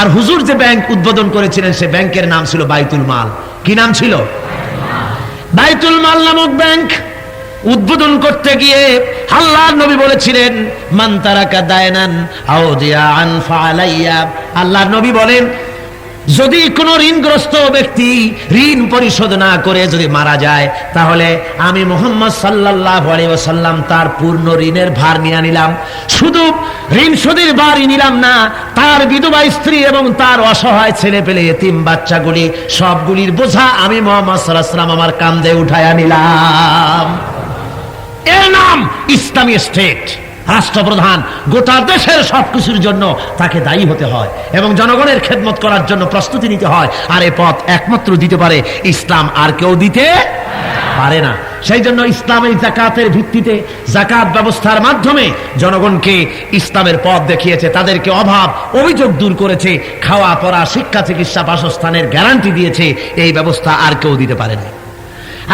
আর হুজুর যে ব্যাংক উদ্বোধন করেছিলেন, সে ব্যাংকের নাম ছিল বাইতুল মাল। কি নাম ছিল? বাইতুল মাল নামক ব্যাংক উদ্বোধন করতে গিয়ে আল্লাহ নবী বলেছিলেন, মান তারাকা দায়নান আউদিয়া আনফা আলাইয়া আল্লাহ নবী বলেন যদি কোনো ঋণগ্রস্ত ব্যক্তি ঋণ পরিশোধ না করে যদি মারা যায়, তাহলে আমি মোহাম্মদ সাল্লাহ সাল্লাম তার পূর্ণ ঋণের ভার নিয়ে নিলাম। শুধু ঋণ শোধের ভারই নিলাম না, তার বিধবা স্ত্রী এবং তার অসহায় ছেলে পেলে এতিম বাচ্চাগুলি সবগুলির বোঝা আমি মোহাম্মদ সাল্লাহ সাল্লাম আমার কান্দে উঠায়া নিলাম। এর নাম ইসলামী স্টেট। রাষ্ট্রপ্রধান, গোটা দেশের সবকিছুর জন্য তাকে দায়ী হতে হয় এবং জনগণের খেদমত করার জন্য প্রস্তুতি নিতে হয়। আর এ পথ একমাত্র দিতে পারে ইসলাম আর কেউ দিতে পারে না। সেই জন্য ইসলামের জাকাতের ভিত্তিতে জাকাত ব্যবস্থার মাধ্যমে জনগণকে ইসলামের পথ দেখিয়েছে, তাদেরকে অভাব, অভিযোগ দূর করেছে, খাওয়া, পড়া, শিক্ষা, চিকিৎসা, বাসস্থানের গ্যারান্টি দিয়েছে। এই ব্যবস্থা আর কেউ দিতে পারে না।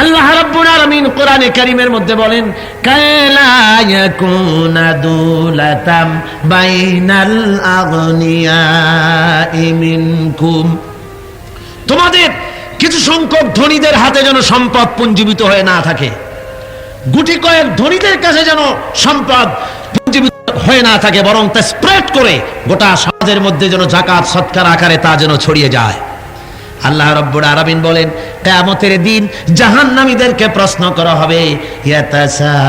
আল্লাহ রাব্বুল আলামিন কোরআনে কারীমের মধ্যে বলেন, কালা ইয়াকুনা দুলাতাম বাইনাল আগনিয়াই মিনকুম। তোমাদের কিছু সংখ্যক ধনীদের হাতে যেন সম্পদ পুঞ্জীবিত হয়ে না থাকে। গুটি কয়েক ধনীদের কাছে যেন সম্পদ পুঞ্জীবিত হয়ে না থাকে, বরং তা স্প্রেড করে গোটা সমাজের মধ্যে যেন জাকাত, সৎকার, আকারে তা যেন ছড়িয়ে যায়। আল্লাহ রব্বুল আরামিন বলেন কিয়ামতের দিন জাহান্নামীদেরকে প্রশ্ন করা হবে ইয়াতাসাআলুনা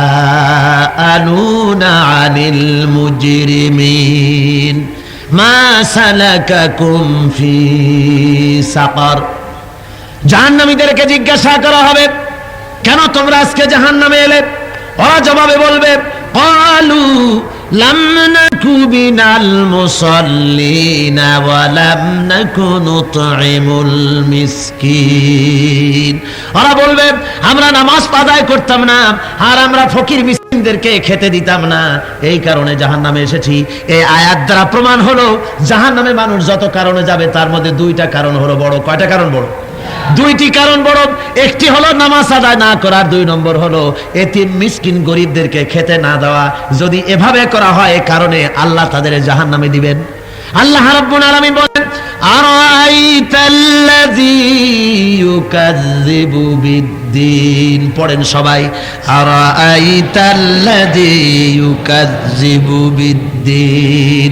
আনিল মুজরিমিন মা সালাকাকুম ফি সাকার জাহান্নামীদেরকে জিজ্ঞাসা করা হবে কেন তোমরা আজকে জাহান্নামে এলে ওরা জবাবে বলবে قالوا لم نك من المصلين ولم نك نطعم المسكين ওরা বলবে আমরা নামাজ আদায় করতাম না আর আমরা ফকির মিসকিনদেরকে খেতে দিতাম না এই কারণে জাহান্নামে এসেছি এই আয়াত দ্বারা প্রমাণ হলো জাহান্নামে মানুষ যত কারণে যাবে তার মধ্যে দুইটা কারণ হলো বড় কয়টা কারণ বড় দুইটি কারণ বড়। একটি হলো নামাজ আদায় না করার, দুই নম্বর হলো এতিম, মিসকিন গরিবদেরকে খেতে না দেওয়া। যদি এভাবে করা হয় কারণে আল্লাহ তাদের জাহান নামে দিবেন। আল্লাহ রাব্বুল আলামিন বলেন, আরাইতাল্লাযী ইউকাযযিবু বিদ্দিন। পড়েন সবাই, আরাইতাল্লাযী ইউকাযযিবু বিদ্দিন।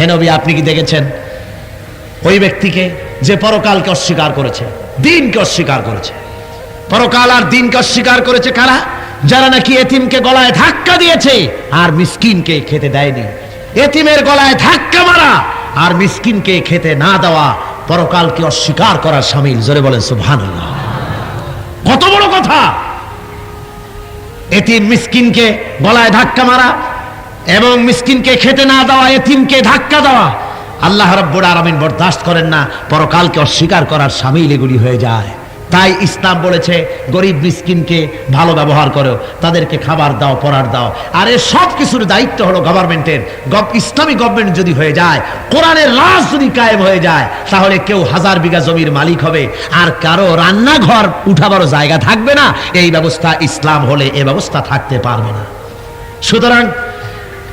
হে নবী, আপনি কি দেখেছেন? ওই ব্যক্তিকে যে পরকালকে অস্বীকার করেছে, দিনকে অস্বীকার করেছে। পরকাল আর দিনকে অস্বীকার করেছে কারা? যারা নাকি এতিমকে গলায় ধাক্কা দিয়েছে আর মিসকিনকে খেতে দেয়নি। এতিমের গলায় ধাক্কা মারা আর মিসকিনকে খেতে না দেওয়া পরকালকে অস্বীকার করার সামিল। জোরে বলেন, সুবহানাল্লাহ। কত বড় কথা! এতিম মিসকিনকে গলায় ধাক্কা মারা এবং মিসকিনকে খেতে না দেওয়া, এতিমকে ধাক্কা দেওয়া, আল্লাহ রব্বুর আরামিন বরদাস্ত করেন না, পরকালকে অস্বীকার করার সামিল এগুলি হয়ে যায়। তাই ইসলাম বলেছে, গরিব মিসকিনকে ভালো ব্যবহার করো, তাদেরকে খাবার দাও পড়ার দাও। আর এর সব কিছুর দায়িত্ব হলো গভর্নমেন্টের। ইসলামী গভর্নমেন্ট যদি হয়ে যায়, কোরআনের রাজ যদি কায়েম হয়ে যায়, তাহলে কেউ হাজার বিঘা জমির মালিক হবে, আর কারও রান্নাঘর উঠাবারও জায়গা থাকবে না। এই ব্যবস্থা ইসলাম হলে এ ব্যবস্থা থাকতে পারবে না। সুতরাং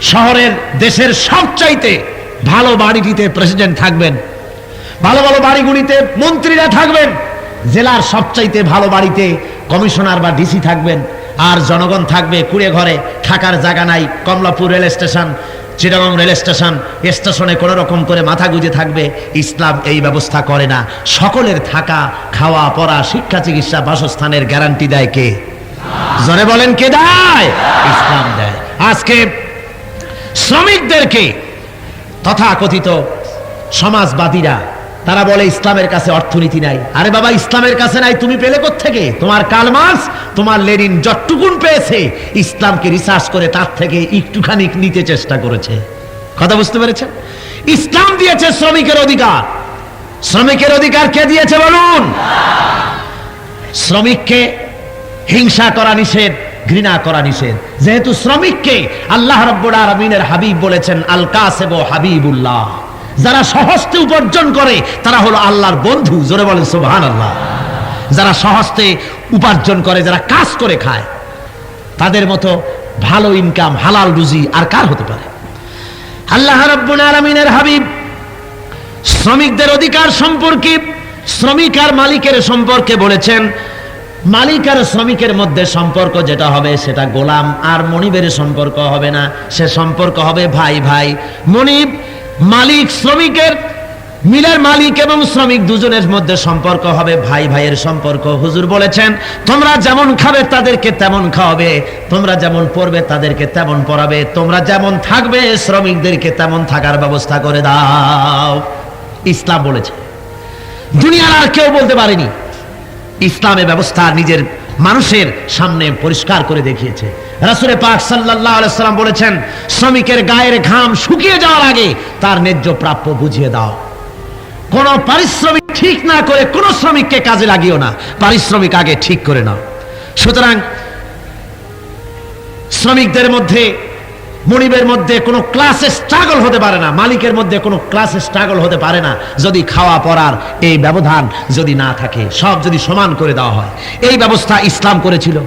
শহরের দেশের সবচাইতে ভালো বাড়িটিতে প্রেসিডেন্ট থাকবেন। ভালো ভালো বাড়িগুলিতে মন্ত্রীরা থাকবেন। জেলার সবচাইতে ভালো বাড়িতে কমিশনার বা ডিসি থাকবেন। আর জনগণ থাকবে কুড়ে ঘরে, থাকার জায়গা নাই, Kamalapur rail station, Chittagong rail station, স্টেশনে কোনো রকম করে মাথা গুঁজে থাকবে, ইসলাম এই ব্যবস্থা করে না। সকলের থাকা, খাওয়া, পড়া, শিক্ষা, চিকিৎসা, বাসস্থানের গ্যারান্টি দেয় কে? জনে বলেন, কে দেয়? ইসলাম দেয়। আজকে শ্রমিকদেরকে তথাকথিত সমাজবাদীরা, তারা বলে ইসলামের কাছে অর্থনীতি নাই। আরে বাবা, ইসলামের কাছে নাই, তুমি পেলে থেকে তোমার কালমার্স তোমার লেনিন যতটুকুন পেয়েছে, ইসলামকে রিসার্চ করে তার থেকে একটুখানি নিতে চেষ্টা করেছে। কথা বুঝতে পেরেছেন? ইসলাম দিয়েছে শ্রমিকের অধিকার। শ্রমিকের অধিকার কে দিয়েছে বলুন? শ্রমিককে হিংসা করা নিষেধ। ঘৃণা করা নিষেধ। যেহেতু শ্রমিককে আল্লাহ রব্বুল আলমিনের হাবিব বলেছেন আল কাসেব হাবিবুল্লাহ। যারা সহস্তে উপার্জন করে, তারা হলো আল্লাহর বন্ধু। জোরে বলেন সুবহান আল্লাহ যারা সহস্তে উপার্জন করে, যারা কাজ করে খায়, তাদের মতো ভালো ইনকাম, হালাল রুজি আর কার হতে পারে? আল্লাহ রব্বুল আলমিনের হাবিব শ্রমিকদের অধিকার সম্পর্কে, শ্রমিক আর মালিকের সম্পর্কে বলেছেন মালিক আর শ্রমিকের মধ্যে সম্পর্ক যেটা হবে সেটা গোলাম, আর মনিবের সম্পর্ক হবে না। সে সম্পর্ক হবে ভাই ভাই। মনিব, মালিক, শ্রমিকের, মিলের মালিক এবং শ্রমিক দুজনের মধ্যে সম্পর্ক হবে, ভাই, ভাইয়ের সম্পর্ক। হুজুর বলেছেন, তোমরা যেমন খাবে, তাদেরকে তেমন খাওয়াবে। তোমরা যেমন পড়বে, তাদেরকে তেমন পড়াবে। তোমরা যেমন থাকবে, শ্রমিকদেরকে তেমন থাকার ব্যবস্থা করে দাও। ইসলাম বলেছে। দুনিয়ার আর কেউ বলতে পারেনি। ইসলামে ব্যবস্থা নিজের মানুষের সামনে পরিষ্কার করে দেখিয়েছে। রাসুলে পাক সাল্লাম বলেছেন, শ্রমিকের গায়ের ঘাম শুকিয়ে যাওয়ার আগে তার ন্যায্য প্রাপ্য বুঝিয়ে দাও। কোন পারিশ্রমিক ঠিক না করে কোন শ্রমিককে কাজে লাগিও না, পারিশ্রমিক আগে ঠিক করে নাও। সুতরাং শ্রমিকদের মধ্যে মনিবের মধ্যে কোনো ক্লাসে স্ট্রাগল হতে পারে না, মালিকের মধ্যে কোনো ক্লাসে স্ট্রাগল হতে পারে না, যদি খাওয়া পড়ার এই ব্যবধান যদি না থাকে, সব যদি সমান করে দেওয়া হয়। এই ব্যবস্থা ইসলাম করেছিল।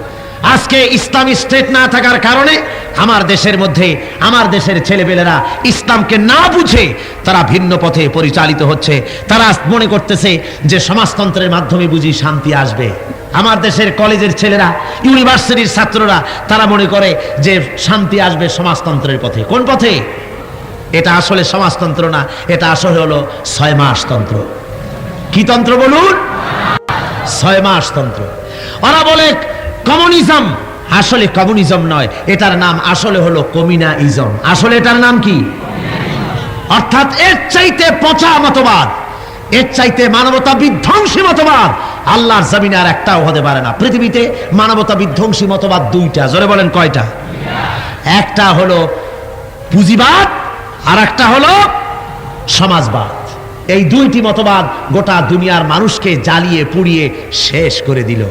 আজকে ইসলামী স্টেট না থাকার কারণে আমার দেশের মধ্যে, আমার দেশের ছেলেপেলেরা ইসলামকে না বুঝে তারা ভিন্ন পথে পরিচালিত হচ্ছে। তারা মনে করতেছে যে সমাজতন্ত্রের মাধ্যমে বুঝি শান্তি আসবে। আমার দেশের কলেজের ছেলেরা, ইউনিভার্সিটির ছাত্ররা, তারা মনে করে যে শান্তি আসবে সমাজতন্ত্রের পথে। কোন পথে? এটা আসলে সমাজতন্ত্র না, এটা আসলে হলো ছয় মাস তন্ত্র। কি তন্ত্র বলুন? ছয় মাস তন্ত্র। ওরা বলে কমিউনিজম আসলে কমিউনিজম নয়, এটার নাম আসলে হলো কমিনাইজম আসলে এটার নাম কি? অর্থাৎ এর চাইতে পচা মতবাদ, এর চাইতে মানবতা বিধ্বংসী মতবাদ, আল্লাহর জমিনে আর একটাও হতে পারে না। পৃথিবীতে মানবতা বিধ্বংসী মতবাদ দুইটা, জোরে বলেন কয়টা? একটা হলো পুঁজিবাদ, আর একটা হলো সমাজবাদ। এই দুইটি মতবাদ গোটা দুনিয়ার মানুষকে জ্বালিয়ে পুড়িয়ে শেষ করে দিল।